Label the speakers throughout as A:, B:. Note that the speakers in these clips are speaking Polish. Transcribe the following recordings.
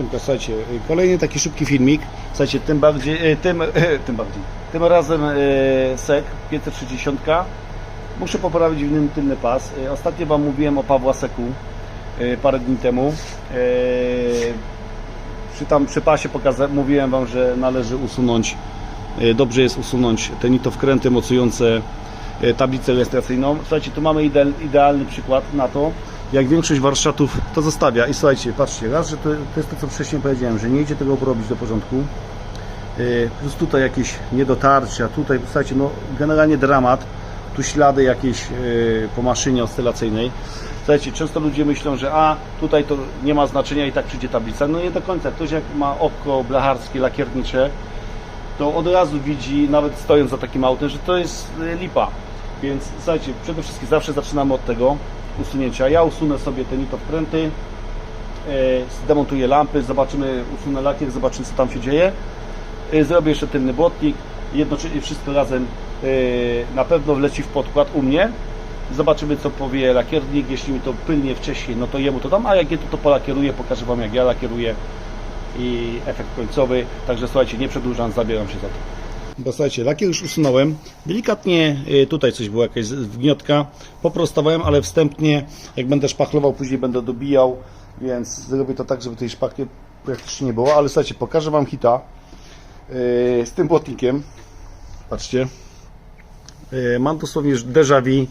A: Y, kolejny taki szybki filmik. Słuchajcie, tym bardziej, y, tym, tym bardziej, tym razem y, SEK 560. Muszę poprawić w nim tylny pas. Ostatnio Wam mówiłem o Pawła Seku parę dni temu. Przy tam przy pasie mówiłem Wam, że należy usunąć, dobrze jest usunąć te nitowkręty mocujące tablicę rejestracyjną. Słuchajcie, tu mamy ideal, idealny przykład na to, jak większość warsztatów to zostawia. I słuchajcie, patrzcie, raz, że to, to jest to, co wcześniej powiedziałem, że nie idzie tego obrobić do porządku. Yy, Plus tutaj jakieś niedotarcia, tutaj, słuchajcie, no generalnie dramat. Tu ślady jakieś yy, po maszynie oscylacyjnej. Słuchajcie, często ludzie myślą, że a, tutaj to nie ma znaczenia i tak przyjdzie tablica. No nie do końca. Ktoś jak ma oko blacharskie, lakiernicze, to od razu widzi, nawet stojąc za takim autem, że to jest y, lipa. Więc słuchajcie, przede wszystkim zawsze zaczynamy od tego usunięcia. Ja usunę sobie te nitowkręty, yy, zdemontuję lampy, zobaczymy, usunę lakier, zobaczymy co tam się dzieje. Yy, Zrobię jeszcze tylny błotnik, jednocześnie wszystko razem yy, na pewno wleci w podkład u mnie. Zobaczymy co powie lakiernik, jeśli mi to pylnie wcześniej, no to jemu to dam, a jak nie to, to polakieruję, pokażę Wam jak ja lakieruję i efekt końcowy. Także słuchajcie, nie przedłużam, zabieram się za to. Bo słuchajcie, lakier już usunąłem. Delikatnie y, tutaj coś było, jakaś wgniotka. Poprostowałem, ale wstępnie, jak będę szpachlował, później będę dobijał, więc zrobię to tak, żeby tej szpachli praktycznie nie było. Ale słuchajcie, pokażę Wam hita y, z tym błotnikiem. Patrzcie. Y, Mam dosłownie déjà vu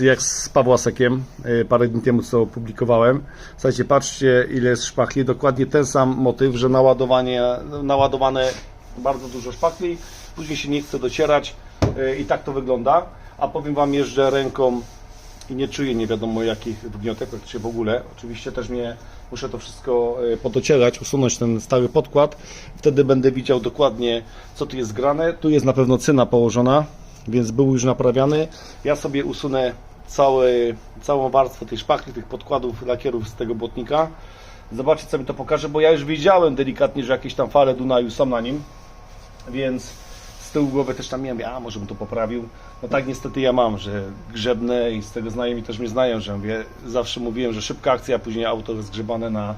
A: jak z Pawłasekiem parę dni temu, co publikowałem. Słuchajcie, patrzcie ile jest szpachli. Dokładnie ten sam motyw, że naładowanie, naładowane bardzo dużo szpachli, później się nie chce docierać y, i tak to wygląda. A powiem Wam, jeżdżę ręką i nie czuję nie wiadomo jakich wgniotek, praktycznie w ogóle. Oczywiście też mnie muszę to wszystko y, podocierać, usunąć ten stary podkład. Wtedy będę widział dokładnie co tu jest grane. Tu jest na pewno cyna położona, więc był już naprawiany. Ja sobie usunę cały, całą warstwę tej szpachli, tych podkładów, lakierów z tego błotnika. Zobaczcie co mi to pokaże, bo ja już widziałem delikatnie, że jakieś tam fale Dunaju są na nim, więc z tyłu głowy też tam miałem, a może bym to poprawił. No tak niestety ja mam, że grzebnę i z tego znajomi też mnie znają, że mówię, zawsze mówiłem, że szybka akcja, a później auto rozgrzebane na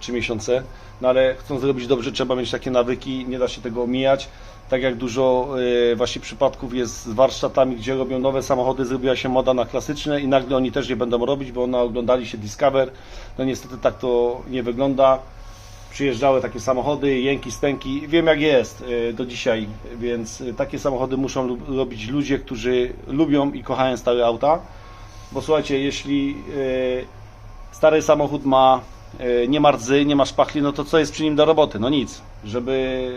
A: 3 miesiące. No ale chcąc zrobić dobrze, trzeba mieć takie nawyki, nie da się tego omijać. Tak jak dużo y, właśnie przypadków jest z warsztatami, gdzie robią nowe samochody, zrobiła się moda na klasyczne i nagle oni też je będą robić, bo one oglądali się Discover. No niestety tak to nie wygląda przyjeżdżały takie samochody, jęki, stęki. Wiem jak jest y, do dzisiaj, więc y, takie samochody muszą robić ludzie, którzy lubią i kochają stare auta. Bo słuchajcie, jeśli y, stary samochód ma nie ma rdzy, nie ma szpachli, no to co jest przy nim do roboty? No nic. Żeby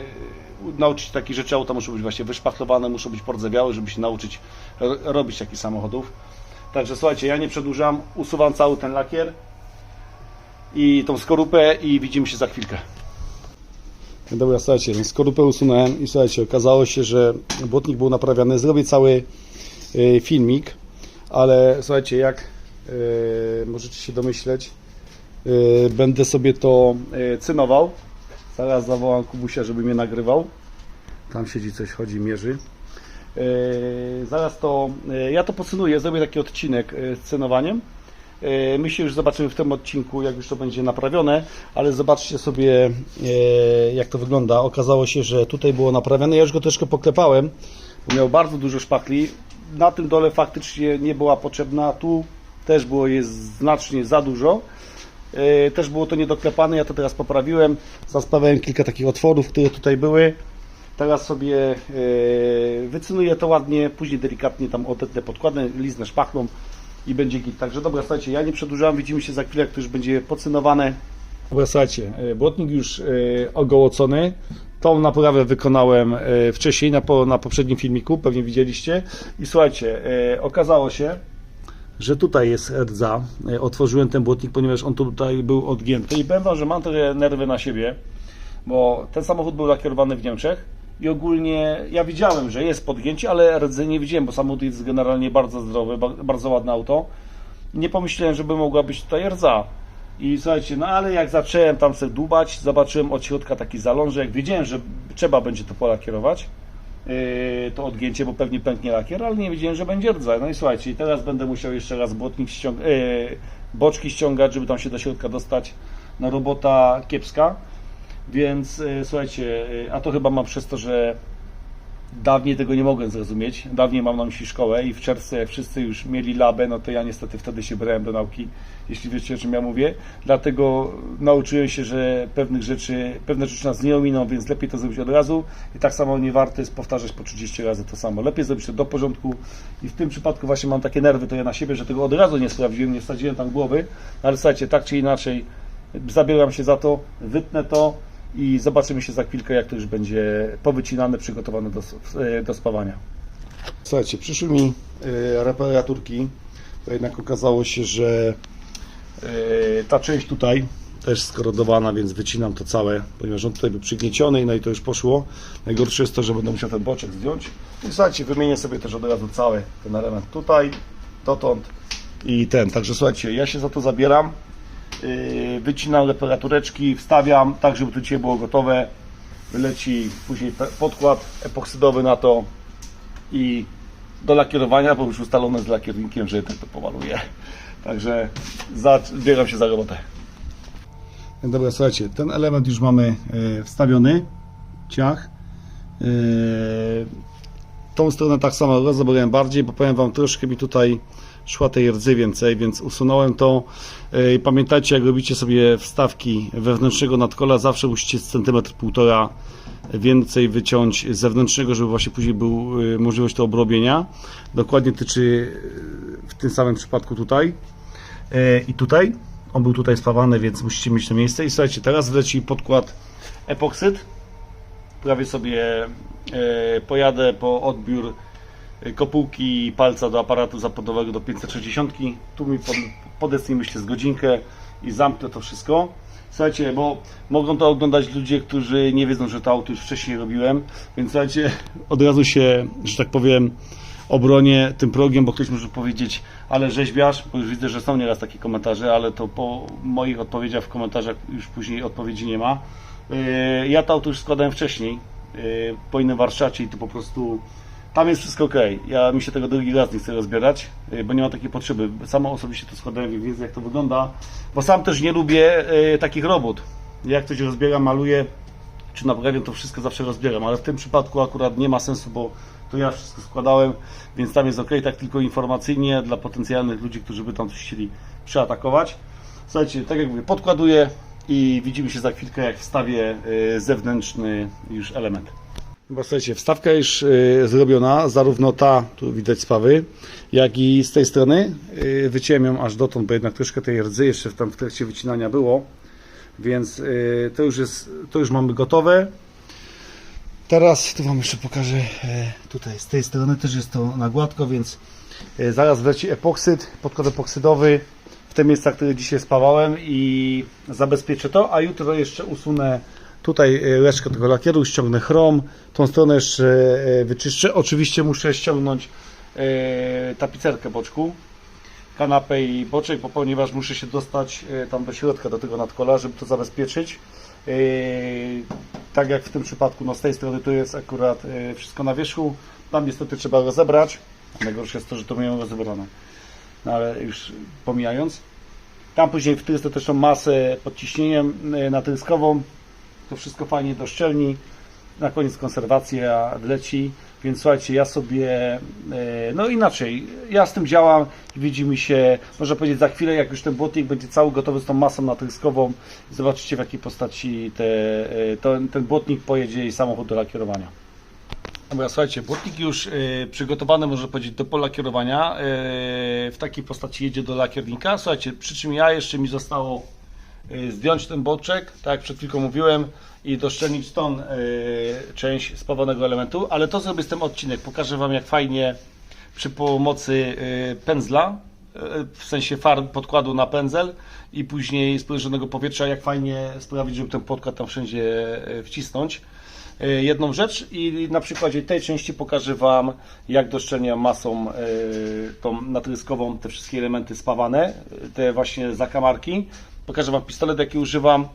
A: nauczyć takich rzeczy, auta muszą być właśnie wyszpachlowane, muszą być pordzewiałe, żeby się nauczyć ro- robić takich samochodów. Także słuchajcie, ja nie przedłużam, usuwam cały ten lakier i tą skorupę i widzimy się za chwilkę. Dobra, słuchajcie, skorupę usunąłem i słuchajcie, okazało się, że błotnik był naprawiany. Zrobię cały y, filmik, ale słuchajcie, jak y, możecie się domyśleć, y, będę sobie to cynował. Zaraz zawołam Kubusia, żeby mnie nagrywał. Tam siedzi coś, chodzi, mierzy. Zaraz to, ja to pocynuję, zrobię taki odcinek z cenowaniem. Yy, My się już zobaczymy w tym odcinku, jak już to będzie naprawione, ale zobaczcie sobie, yy, jak to wygląda. Okazało się, że tutaj było naprawione. Ja już go troszkę poklepałem, bo miał bardzo dużo szpachli. Na tym dole faktycznie nie była potrzebna. Tu też było jest znacznie za dużo. Yy, Też było to niedoklepane, ja to teraz poprawiłem. Zaspawiałem kilka takich otworów, które tutaj były. Teraz sobie wycynuję to ładnie, później delikatnie tam odetnę podkładem, liznę szpachlą i będzie git. Także dobra, słuchajcie, ja nie przedłużam, widzimy się za chwilę, jak to już będzie pocynowane. Dobra, słuchajcie, yy, błotnik już yy, ogołocony. Tą naprawę wykonałem yy, wcześniej na, po, na poprzednim filmiku, pewnie widzieliście. I słuchajcie, okazało się, że tutaj jest rdza. Otworzyłem ten błotnik, ponieważ on tutaj był odgięty i powiem wam, że mam trochę nerwy na siebie bo ten samochód był lakierowany w Niemczech i ogólnie ja widziałem, że jest podgięcie, ale rdzy nie widziałem, bo samochód jest generalnie bardzo zdrowy, ba- bardzo ładne auto. Nie pomyślałem, żeby mogła być tutaj rdza. I słuchajcie, no ale jak zacząłem tam sobie dłubać, zobaczyłem od środka taki zalążek, wiedziałem, że trzeba będzie to polakierować, yy, to odgięcie, bo pewnie pęknie lakier, ale nie wiedziałem, że będzie rdza. No i słuchajcie, teraz będę musiał jeszcze raz błotnik yy, boczki ściągać, żeby tam się do środka dostać. no robota kiepska, więc e, słuchajcie, e, a to chyba mam przez to, że dawniej tego nie mogłem zrozumieć. Dawniej mam na myśli szkołę i w czerwcu jak wszyscy już mieli labę, no to ja niestety wtedy się brałem do nauki, jeśli wiecie o czym ja mówię. Dlatego nauczyłem się, że pewnych rzeczy, pewne rzeczy nas nie ominą, więc lepiej to zrobić od razu i tak samo nie warto jest powtarzać po 30 razy to samo. Lepiej zrobić to do porządku i w tym przypadku właśnie mam takie nerwy to ja na siebie, że tego od razu nie sprawdziłem, nie wsadziłem tam głowy, ale słuchajcie, tak czy inaczej zabieram się za to, wytnę to i zobaczymy się za chwilkę, jak to już będzie powycinane, przygotowane do, e, do spawania. Słuchajcie, przyszły mi e, reparaturki, to jednak okazało się, że e, ta część tutaj też skorodowana, więc wycinam to całe, ponieważ on tutaj był przygnieciony, no i to już poszło. Najgorsze jest to, że będę musiał ten boczek zdjąć. I słuchajcie, wymienię sobie też od razu cały ten element tutaj, dotąd i ten. Także słuchajcie, ja się za to zabieram. Yy, wycinam reparatureczki, wstawiam tak, żeby to dzisiaj było gotowe. Wyleci później podkład epoksydowy na to i do lakierowania, bo już ustalone z lakiernikiem, że tak to pomaluję. Także zabieram się za robotę. Dobra, słuchajcie, ten element już mamy e, wstawiony, ciach. E, tą stronę tak samo rozebrałem bardziej, bo powiem Wam, troszkę mi tutaj szła tej rdzy więcej, więc usunąłem to. E, Pamiętajcie, jak robicie sobie wstawki wewnętrznego nadkola, zawsze musicie centymetr półtora więcej wyciąć z zewnętrznego, żeby właśnie później był e, możliwość to obrobienia. Dokładnie tyczy e, w tym samym przypadku tutaj i tutaj. On był tutaj spawany, więc musicie mieć to miejsce. I słuchajcie, teraz wleci podkład epoksyd. Prawie sobie pojadę po odbiór kopułki palca do aparatu zapodowego do 560. Tu mi pod, podesnij myślę z godzinkę i zamknę to wszystko. Słuchajcie, bo mogą to oglądać ludzie, którzy nie wiedzą, że to auto już wcześniej robiłem, więc słuchajcie, od razu się, że tak powiem, obronię tym progiem, bo ktoś może powiedzieć, ale rzeźbiarz, bo już widzę, że są nieraz takie komentarze, ale to po moich odpowiedziach w komentarzach już później odpowiedzi nie ma. Yy, Ja to auto już składałem wcześniej, yy, po innym warsztacie i to po prostu tam jest wszystko ok. Ja mi się tego drugi raz nie chcę rozbierać, yy, bo nie ma takiej potrzeby. Sama osobiście to składałem i wiedzę jak to wygląda, bo sam też nie lubię yy, takich robót. Jak coś rozbieram, maluję, czy naprawiam, to wszystko zawsze rozbieram, ale w tym przypadku akurat nie ma sensu, bo to ja wszystko składałem, więc tam jest ok, tak tylko informacyjnie dla potencjalnych ludzi, którzy by tam coś chcieli przeatakować. Słuchajcie, tak jak mówię, podkładuję i widzimy się za chwilkę, jak wstawię y, zewnętrzny już element. Bo słuchajcie, wstawka już y, zrobiona, zarówno ta, tu widać spawy, jak i z tej strony. Y, wyciąłem ją aż dotąd, bo jednak troszkę tej rdzy jeszcze tam w trakcie wycinania było. Więc y, to już jest, to już mamy gotowe. Teraz tu Wam jeszcze pokażę e, tutaj z tej strony też jest to na gładko, więc zaraz wleci epoksyd, podkład epoksydowy w te miejsca, które dzisiaj spawałem i zabezpieczę to, a jutro jeszcze usunę tutaj e, resztkę tego lakieru, ściągnę chrom, tą stronę jeszcze e, wyczyszczę. Oczywiście muszę ściągnąć e, tapicerkę boczku, kanapę i boczek, bo ponieważ muszę się dostać e, tam do środka, do tego nadkola, żeby to zabezpieczyć. E, Tak jak w tym przypadku, no z tej strony tu jest akurat e, wszystko na wierzchu, tam niestety trzeba rozebrać. Najgorsze jest to, że to miałem rozebrane. No ale już pomijając. Tam później wtryskę też tą masę pod ciśnieniem e, natryskową. To wszystko fajnie do szczelni. Na koniec konserwacja wleci. Więc słuchajcie, ja sobie, e, no inaczej, ja z tym działam widzimy się, można powiedzieć za chwilę, jak już ten błotnik będzie cały gotowy z tą masą natryskową, zobaczycie w jakiej postaci te, e, to, ten błotnik pojedzie i samochód do lakierowania. Dobra, słuchajcie, błotnik już e, przygotowany, można powiedzieć, do polakierowania. E, w takiej postaci jedzie do lakiernika. Słuchajcie, przy czym ja jeszcze mi zostało zdjąć ten boczek, tak jak przed chwilką mówiłem, i doszczelnić tą e, część spawanego elementu, ale to zrobię z tym odcinek. Pokażę Wam, jak fajnie przy pomocy e, pędzla, w sensie farb podkładu na pędzel i później spłyżonego powietrza, jak fajnie sprawić, żeby ten podkład tam wszędzie wcisnąć. Jedną rzecz i na przykładzie tej części pokażę Wam, jak doszczelniam masą tą natryskową te wszystkie elementy spawane, te właśnie zakamarki. Pokażę Wam pistolet, jaki używam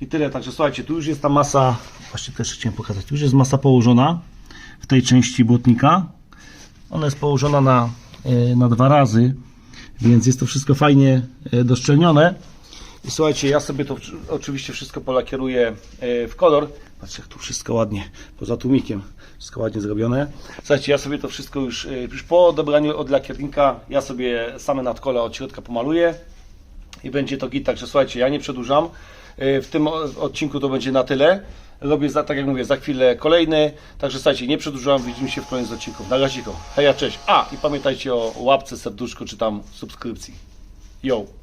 A: i tyle. Także słuchajcie, tu już jest ta masa, właśnie też chciałem pokazać, tu już jest masa położona w tej części błotnika. Ona jest położona na, e, na dwa razy, więc jest to wszystko fajnie e, doszczelnione. I słuchajcie, ja sobie to oczywiście wszystko polakieruję e, w kolor. Patrzcie, jak tu wszystko ładnie, poza tłumikiem, wszystko ładnie zrobione. Słuchajcie, ja sobie to wszystko już, już po odebraniu od lakiernika, ja sobie same nadkola od środka pomaluję i będzie to git. Także słuchajcie, ja nie przedłużam. E, W tym odcinku to będzie na tyle. Robię, za, tak jak mówię, za chwilę kolejny. Także słuchajcie, nie przedłużam. Widzimy się w kolejnym odcinku. Na razie, heja, cześć. A, i pamiętajcie o łapce, serduszku czy tam subskrypcji. Yo!